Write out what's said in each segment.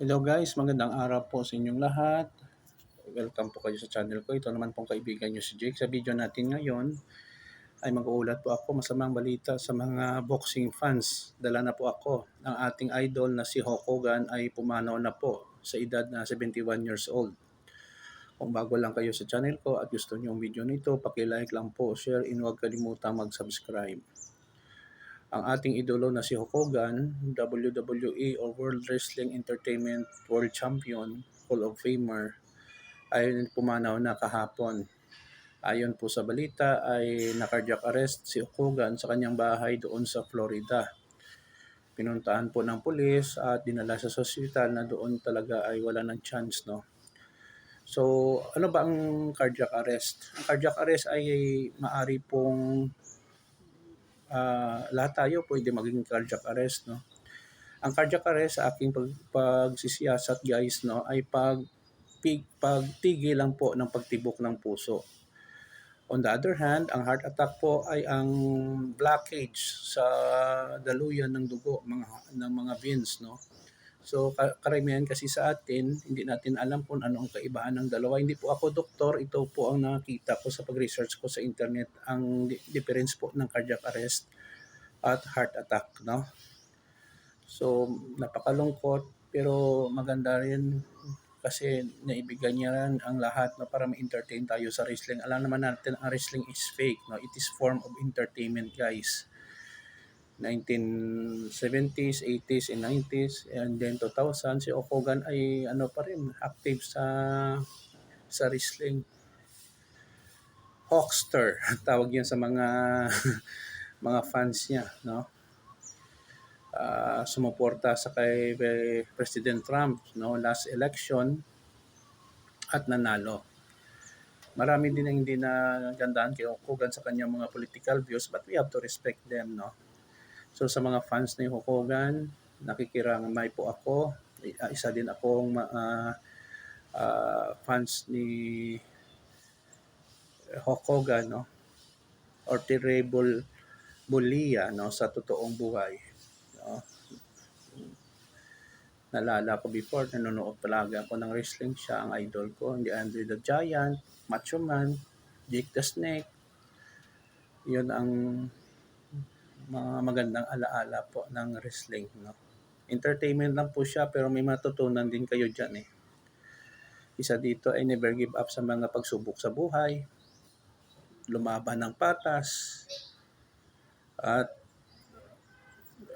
Hello guys, magandang araw po sa inyong lahat. Welcome po kayo sa channel ko. Ito naman pong kaibigan nyo si Jake. Sa video natin ngayon ay mag-uulat po ako masamang balita sa mga boxing fans. Dala na po ako ng ating idol na si Hulk Hogan ay pumanaw na po sa edad na 71 years old. Kung bago lang kayo sa channel ko at gusto niyo ang video nito, paki-like lang po, share, and huwag kalimutang mag-subscribe ang ating idolo na si Hulk Hogan, WWE or World Wrestling Entertainment World Champion, Hall of Famer, ay pumanaw na kahapon. Ayon po sa balita ay na-cardiac arrest si Hulk Hogan sa kanyang bahay doon sa Florida. Pinuntahan po ng pulis at dinala sa ospital na doon talaga ay wala ng chance no. So, ano ba ang cardiac arrest? Ang cardiac arrest ay maari pong ah, lahat tayo pwede maging cardiac arrest, no? Ang cardiac arrest sa aking pag, pagsisiyasat guys, no, ay pag pig, pagtigil lang po ng pagtibok ng puso. On the other hand, ang heart attack po ay ang blockage sa daluyan ng dugo mga ng mga veins, no. So ka- karamihan kasi sa atin, hindi natin alam kung ano ang kaibahan ng dalawa. Hindi po ako doktor, ito po ang nakita ko sa pag-research ko sa internet ang di- difference po ng cardiac arrest at heart attack, no? So napakalungkot pero maganda rin kasi naibigay niya rin ang lahat no, para ma-entertain tayo sa wrestling. Alam naman natin ang wrestling is fake, no? It is form of entertainment, guys. 1970s, 80s, and 90s, and then 2000, si Hulk Hogan ay ano pa rin, active sa sa wrestling. Hulkster, tawag yan sa mga mga fans niya, no? Ah, sumuporta sa kay President Trump, no, last election at nanalo. Marami din ang hindi na gandaan kay Hulk Hogan sa kanyang mga political views, but we have to respect them, no? So sa mga fans ni Hulk nakikiramay po ako. I- Isa din akong ah, ah, fans ni Hulk no? Or Terrible Bulia, no? Sa totoong buhay. No? Nalala ko before, nanonood talaga ako ng wrestling siya, ang idol ko, hindi Andre the Giant, Macho Man, Jake the Snake. Yun ang mga magandang alaala po ng wrestling. No? Entertainment lang po siya pero may matutunan din kayo dyan eh. Isa dito ay never give up sa mga pagsubok sa buhay, lumaban ng patas, at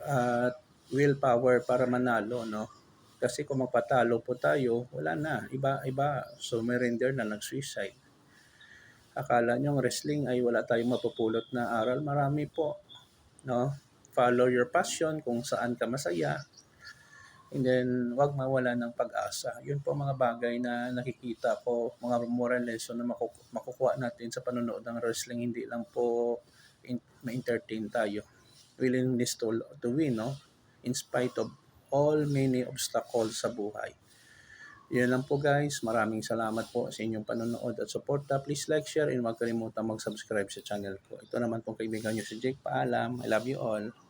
at willpower para manalo, no? Kasi kung magpatalo po tayo, wala na. Iba, iba, surrender na, nag-suicide. Akala nyo wrestling ay wala tayong mapupulot na aral. Marami po no? Follow your passion kung saan ka masaya. And then, wag mawala ng pag-asa. Yun po mga bagay na nakikita ko, mga moral lesson na makuku- makukuha natin sa panonood ng wrestling. Hindi lang po in- ma-entertain tayo. Willingness to, to win, no? In spite of all many obstacles sa buhay. Yun lang po guys. Maraming salamat po sa inyong panonood at suporta. Please like, share, and huwag kalimutan mag-subscribe sa channel ko. Ito naman pong kaibigan nyo si Jake. Paalam. I love you all.